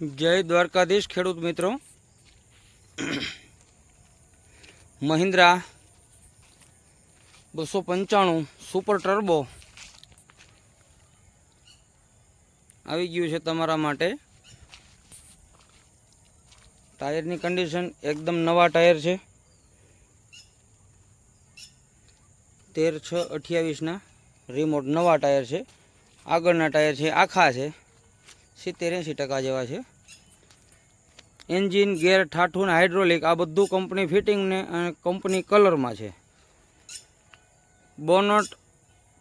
જય દ્વારકાધીશ ખેડૂત મિત્રો. મહિન્દ્રા બસો પંચાણું સુપર ટર્બો આવી ગયું છે તમારા માટે. ટાયરની કન્ડિશન એકદમ નવા ટાયર છે. તેર છ અઠ્યાવીસના રિમોટ નવા ટાયર છે. આગળના ટાયર છે, આખા છે. સિત્તેર એંસી ટકા જેવા છે. એન્જિન, ગેર, ઠાઠું હાઇડ્રોલિક, આ બધું કંપની ફિટિંગને અને કંપની કલરમાં છે. બોનટ,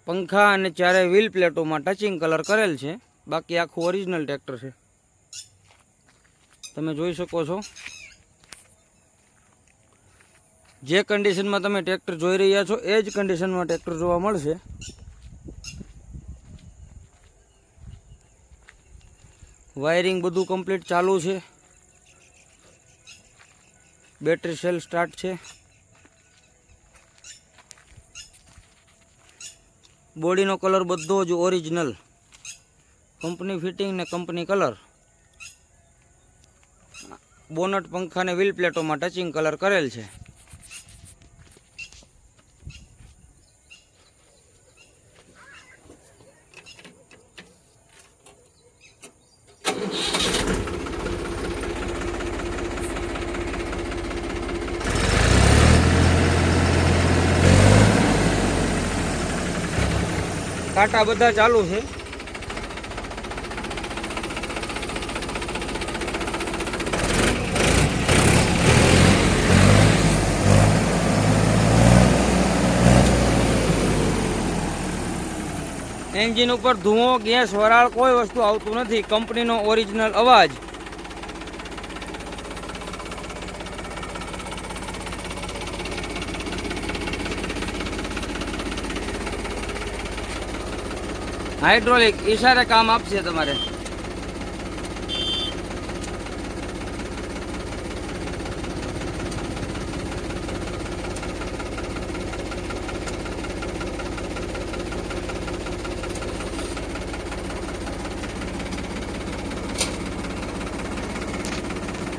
પંખા અને ચારે વ્હીલ પ્લેટોમાં ટચિંગ કલર કરેલ છે. બાકી આખું ઓરિજિનલ ટ્રેક્ટર છે. તમે જોઈ શકો છો. જે કન્ડિશનમાં તમે ટ્રેક્ટર જોઈ રહ્યા છો, એ જ કન્ડિશનમાં ટ્રેક્ટર જોવા મળશે. વાયરિંગ બધું કમ્પ્લીટ ચાલુ છે. બેટરી સેલ સ્ટાર્ટ છે. બોડીનો કલર બધો જ ઓરિજિનલ. કંપની ફિટિંગ ને કંપની કલર. બોનટ પંખા ને વ્હીલ પ્લેટોમાં ટચિંગ કલર કરેલ છે. કાંટા બધા ચાલુ છે. એન્જિન ઉપર ધુઓ ગેસ, વરાળ કોઈ વસ્તુ આવતું નથી. કંપનીનો ઓરિજિનલ અવાજ. હાઇડ્રોલિક ઈશારે કામ આપશે તમારે.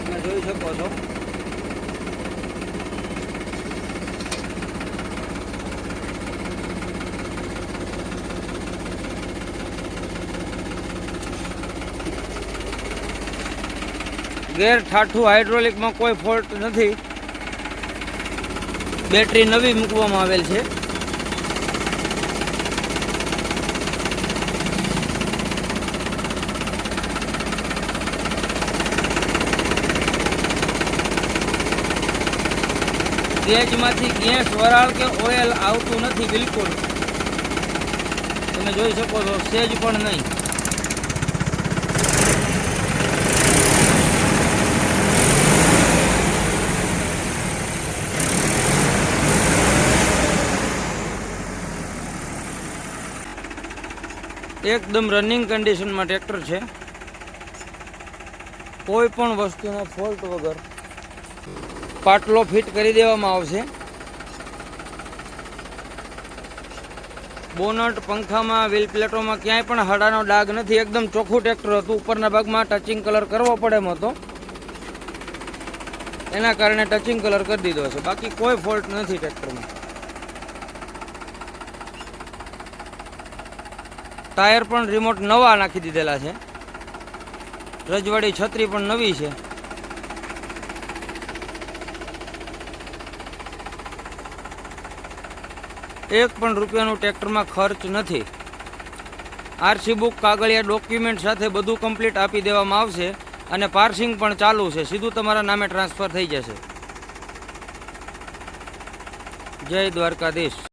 તમે જોઈ શકો છો. ઠાઠું હાઇડ્રોલિકમાં કોઈ ફોલ્ટ નથી. બેટરી નવી મૂકવામાં આવેલ છે. ગેજમાંથી ગેસ વરાળ કે ઓઇલ આવતું નથી બિલકુલ. તમે જોઈ શકો છો, સેજ પણ નહીં. એકદમ રનિંગ કન્ડિશનમાં ટ્રેક્ટર છે. કોઈ પણ વસ્તુનો ફોલ્ટ વગર પાટલો ફિટ કરી દેવામાં આવશે. બોનટ પંખામાં વ્હીલ પ્લેટોમાં ક્યાંય પણ હાડાનો ડાઘ નથી. એકદમ ચોખ્ખું ટ્રેક્ટર હતું. ઉપરના ભાગમાં ટચિંગ કલર કરવો પડે એમ હતો. એના કારણે ટચિંગ કલર કરી દીધો છે બાકી કોઈ ફોલ્ટ નથી ટ્રેક્ટરમાં ટાયર પણ રિમોટ નવા નાખી દીધેલા છે. રજવાડી છત્રી પણ નવી છે. એક પણ રૂપિયાનું ટ્રેક્ટરમાં ખર્ચ નથી. આરસી બુક કાગળિયા ડોક્યુમેન્ટ સાથે બધું કમ્પ્લીટ આપી દેવામાં આવશે અને પાર્સિંગ પણ ચાલુ છે. સીધું તમારા નામે ટ્રાન્સફર થઈ જશે. જય દ્વારકાધીશ.